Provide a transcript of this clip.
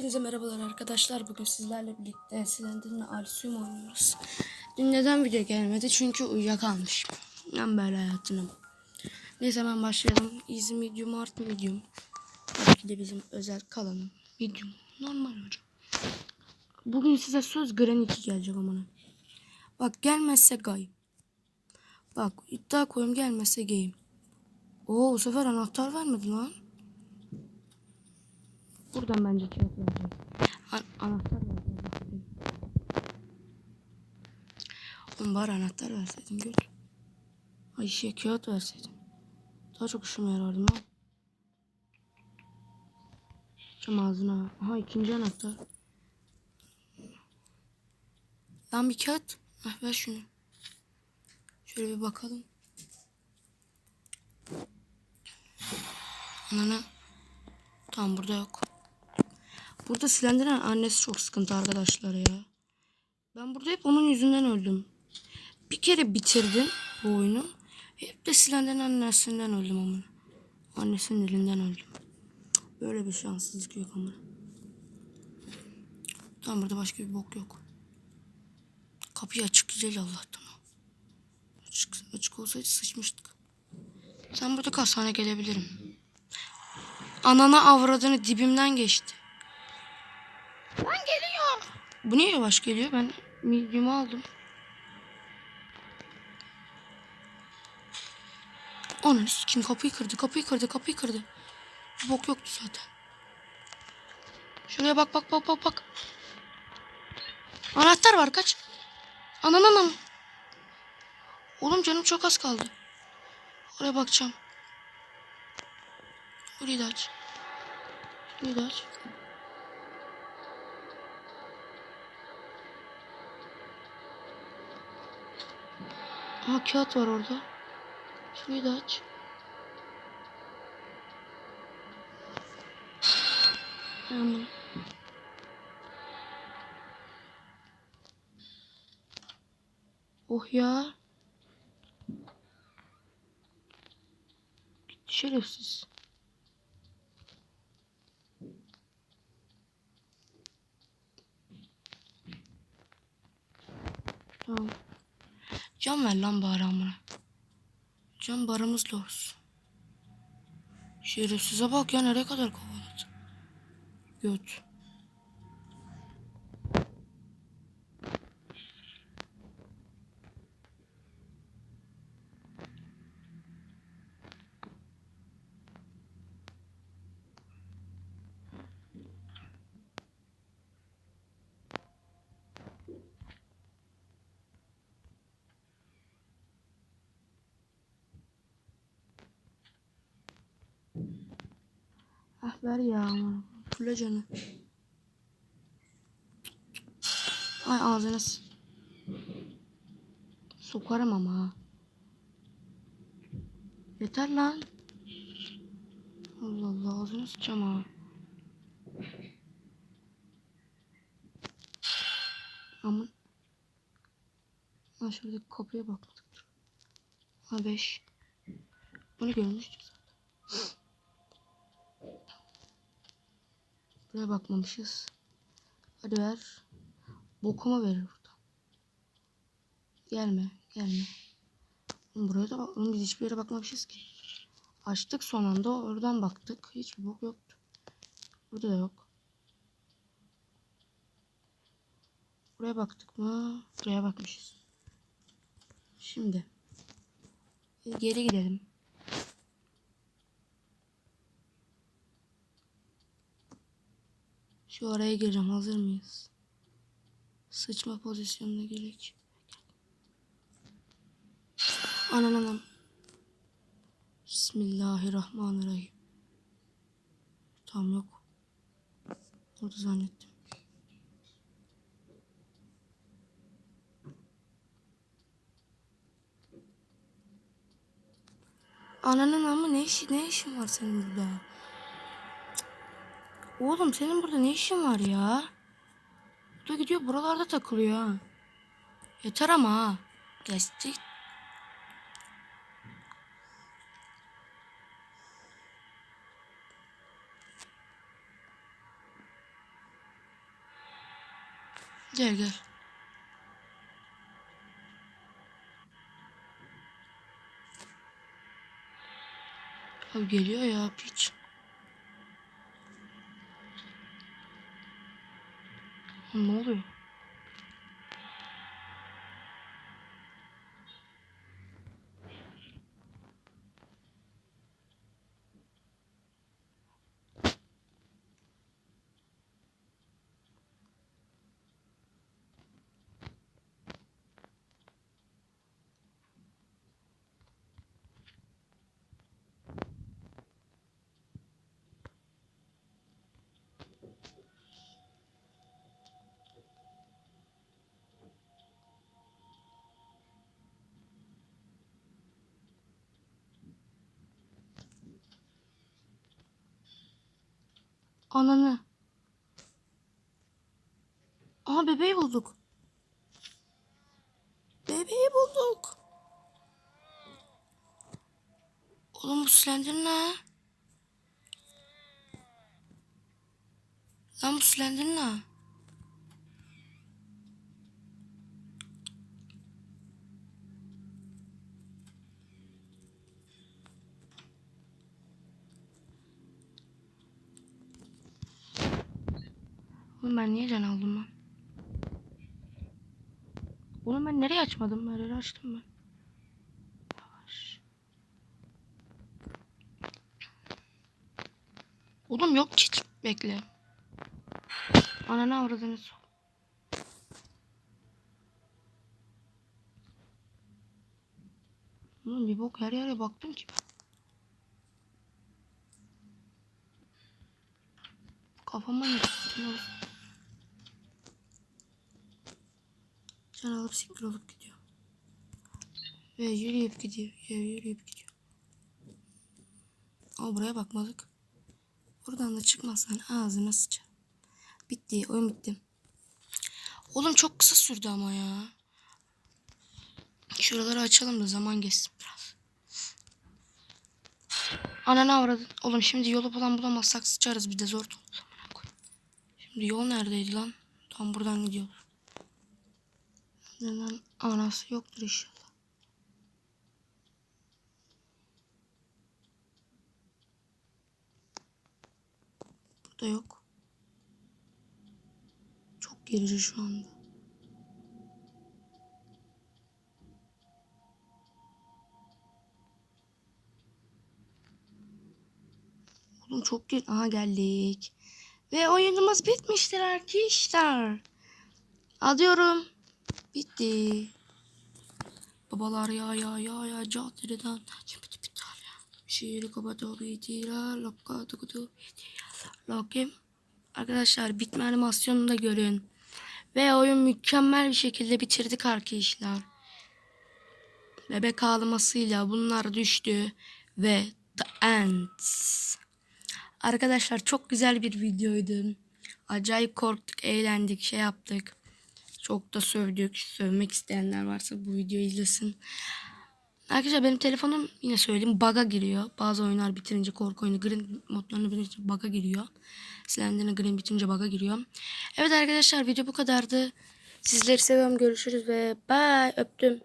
Hepinize merhabalar arkadaşlar. Bugün sizlerle birlikte Slender'ın Alsium oynuyoruz. Dün neden video gelmedi? Çünkü uyuyakalmışım. Ben böyle hayatım. Neyse hemen başlayalım. Easy medium art medium. Tabii ki de bizim özel kalanım. Medium. Normal hocam. Bugün size söz Granny 2 gelecek amına. Bak gelmezse gay. Bak iddia koyayım gelmezse game. Oo bu sefer anahtar vermedi lan. Buradan bence vereceğim. An- anahtar vereceğim. Oğlum bari anahtar verseydin göt. Ay şey kağıt verseydin. Daha çok işime yarardı lan. Cam ağzına. Aha ikinci anahtar. Lan bir kağıt. Ah ver şunu. Şöyle bir bakalım. Ananı. Tamam burada yok. Burada Slender'ın annesi çok sıkıntı arkadaşlar ya. Ben burada hep onun yüzünden öldüm. Bir kere bitirdim bu oyunu. Hep de Slender'ın annesinden öldüm ama. Annesinin elinden öldüm. Böyle bir şanssızlık yok ama. Tamam burada başka bir bok yok. Kapıyı açık güzel Allah'tan. Açık, açık olsaydı sıçmıştık. Sen burada kal gelebilirim. Anana avradını dibimden geçti. Bu niye yavaş geliyor? Ben medium'u aldım. Onun kim kapıyı kırdı, kapıyı kırdı, kapıyı kırdı. Bir bok yoktu zaten. Şuraya bak bak bak bak bak. Anahtar var kaç. Anan anam. Oğlum canım çok az kaldı. Oraya bakacağım. Burayı da aç. Burayı da aç. Aha kağıt var orada. Şurayı da aç. Tamam. Oh ya. Şerefsiz. Tamam. Can ver lan bari amına. Can barımızla olsun. Şerefsize bak ya nereye kadar kovaladı. Göt. Ah ver ya. Fule canı. Ay ağzına Sokarım ama. Yeter lan. Allah Allah ağzını sıçacağım ha. Aman. Ha şuradaki kapıya bakmadık. Ha 5. Bunu görmüştük zaten. Buraya bakmamışız. Hadi ver. Bokuma verir burada. Gelme, gelme. Buraya da. Oğlum biz hiçbir yere bakmamışız ki. Açtık son anda oradan baktık. Hiçbir bok yoktu. Burada da yok. Buraya baktık mı? Buraya bakmışız. Şimdi. Geri gidelim. Şu araya gireceğim. Hazır mıyız? Sıçma pozisyonuna gerek. Anan anam. Bismillahirrahmanirrahim. Tam yok. Orada zannettim. Ananın ama ne işi ne işin var senin burada? Oğlum senin burada ne işin var ya? Bu da gidiyor buralarda takılıyor ha. Yeter ama ha. Gel gel. Abi geliyor ya piç. Ne oluyor? Ananı. Aa bebeği bulduk. Bebeği bulduk. Oğlum bu Slender ne? Lan bu Slender ne? Oğlum ben niye can aldım lan? Oğlum ben nereye açmadım? Nereye açtım ben? Oğlum yok hiç. Bekle. Ananı avradınız. Oğlum bir bok her yere baktım ki. Kafama ne Can alıp siktir olup gidiyor. Ve yürüyüp gidiyor. Ya yürüyüp gidiyor. Ama buraya bakmadık. Buradan da çıkmazsan ağzına sıçar. Bitti. Oyun bitti. Oğlum çok kısa sürdü ama ya. Şuraları açalım da zaman geçsin biraz. Ananı avradın. Oğlum şimdi yolu falan bulamazsak sıçarız bir de zor. Şimdi yol neredeydi lan? Tam buradan gidiyoruz. Neden anası yoktur inşallah. Burada yok. Çok gerici şu anda. Oğlum çok geri... Aha geldik. Ve oyunumuz bitmiştir arkadaşlar. Alıyorum. Bitti. Babalar ya ya ya ya caddeden. Şimdi bitti ya. Şiiri kapatıyor itirar. Lokka tukutu Lokim. Arkadaşlar bitme animasyonunu da görün. Ve oyun mükemmel bir şekilde bitirdik arkadaşlar. Bebek ağlamasıyla bunlar düştü. Ve the end. Arkadaşlar çok güzel bir videoydu. Acayip korktuk, eğlendik, şey yaptık. Çok da sövdük. Sövmek isteyenler varsa bu videoyu izlesin. Arkadaşlar benim telefonum yine söyleyeyim bug'a giriyor. Bazı oyunlar bitirince korku oyunu green modlarını bitirince bug'a giriyor. Slender'ın green bitince bug'a giriyor. Evet arkadaşlar video bu kadardı. Sizleri seviyorum. Görüşürüz ve bye. Öptüm.